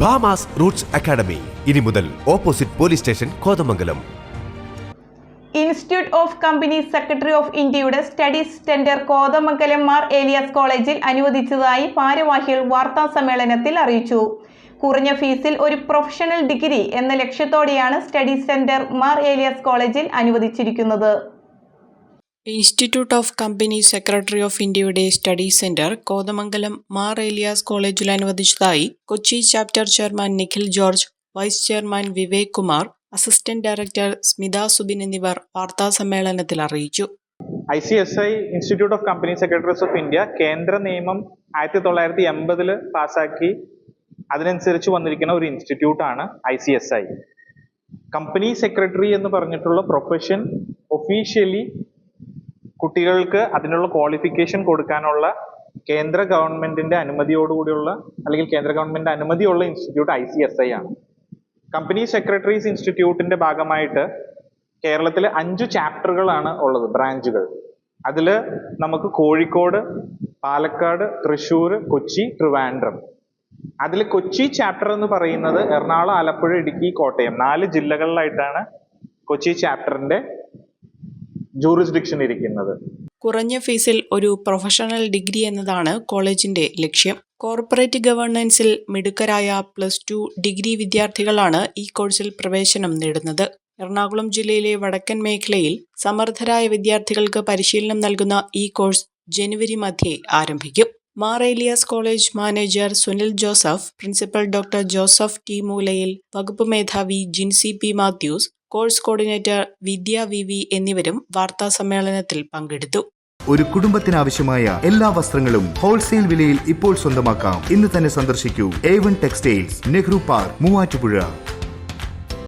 Bamas Roots academy ഇനി മുതൽ opposite police station Kothamangalam. Institute of company secretary of ഇന്ത്യയുടെ studies centre Kothamangalam Mar Elias കോളേജിൽ അനുവദിച്ചതായി ഭാരവാഹികൾ വാർത്താ സമ്മേളനത്തിൽ അറിയിച്ചു. കുറഞ്ഞ ഫീസിൽ ഒരു പ്രൊഫഷണൽ ഡിഗ്രി എന്ന ലക്ഷ്യത്തോടെയാണ് സ്റ്റഡീസ് സെന്റർ മാർ ഏലിയാസ് കോളേജിൽ അനുവദിച്ചിരിക്കുന്നത്. Institute of company secretary of ഇന്ത്യയുടെ സ്റ്റഡി സെന്റർ കോതമംഗലം മാർ ഏലിയാസ് കോളേജിൽ അനുവദിച്ചതായി Kochi chapter chairman Nikhil George vice chairman Vivek Kumar assistant director Smitha Subin എന്നിവർ വാർത്താ സമ്മേളനത്തിൽ അറിയിച്ചു. I C S I institute of company secretaries of India കേന്ദ്ര നിയമം ആയിരത്തി തൊള്ളായിരത്തി എൺപതിൽ പാസ്സാക്കി അതിനനുസരിച്ച് വന്നിരിക്കുന്ന ഒരു ഇൻസ്റ്റിറ്റ്യൂട്ട് ആണ് I C S I. Company secretary എന്ന് പറഞ്ഞിട്ടുള്ള പ്രൊഫഷൻ ഒഫീഷ്യലി കുട്ടികൾക്ക് അതിനുള്ള ക്വാളിഫിക്കേഷൻ കൊടുക്കാനുള്ള കേന്ദ്ര ഗവൺമെന്റിന്റെ അനുമതിയോടുകൂടിയുള്ള അല്ലെങ്കിൽ കേന്ദ്ര government അനുമതിയുള്ള institute I C S I ആണ്. കമ്പനി സെക്രട്ടറീസ് ഇൻസ്റ്റിറ്റ്യൂട്ടിന്റെ ഭാഗമായിട്ട് കേരളത്തിൽ അഞ്ച് ചാപ്റ്ററുകളാണ് ഉള്ളത് ബ്രാഞ്ചുകൾ അതിൽ നമുക്ക് കോഴിക്കോട് പാലക്കാട് തൃശ്ശൂർ കൊച്ചി ട്രിവാൻഡ്രം. അതിൽ കൊച്ചി ചാപ്റ്റർ എന്ന് പറയുന്നത് എറണാകുളം ആലപ്പുഴ ഇടുക്കി കോട്ടയം. നാല് ജില്ലകളിലായിട്ടാണ് കൊച്ചി ചാപ്റ്ററിന്റെ ജൂറിസ്ഡിക്ഷൻ ഇരിക്കുന്നത്. കുറഞ്ഞ ഫീസിൽ ഒരു പ്രൊഫഷണൽ ഡിഗ്രി എന്നതാണ് കോളേജിന്റെ ലക്ഷ്യം. കോർപ്പറേറ്റ് ഗവേണൻസിൽ മിടുക്കരായ പ്ലസ് ടു ഡിഗ്രി വിദ്യാർത്ഥികളാണ് ഈ കോഴ്സിൽ പ്രവേശനം നേടുന്നത്. എറണാകുളം ജില്ലയിലെ വടക്കൻ മേഖലയിൽ സമർത്ഥരായ വിദ്യാർത്ഥികൾക്ക് പരിശീലനം നൽകുന്ന ഈ കോഴ്സ് ജനുവരി മധ്യേ ആരംഭിക്കും. Mar Elias college manager Sunil Joseph principal doctor Joseph T Moolayil വകുപ്പ് മേധാവി Jincy P Mathews course coordinator Vidya V V എന്നിവരും വാർത്താ സമ്മേളനത്തിൽ പങ്കെടുത്തു. ഒരു കുടുംബത്തിനാവശ്യമായ എല്ലാ വസ്ത്രങ്ങളും ഹോൾസെയിൽ വിലയിൽ ഇപ്പോൾ സ്വന്തമാക്കാം. ഇന്ന് തന്നെ സന്ദർശിക്കൂ. A one textiles Nehru park Muvattupuzha.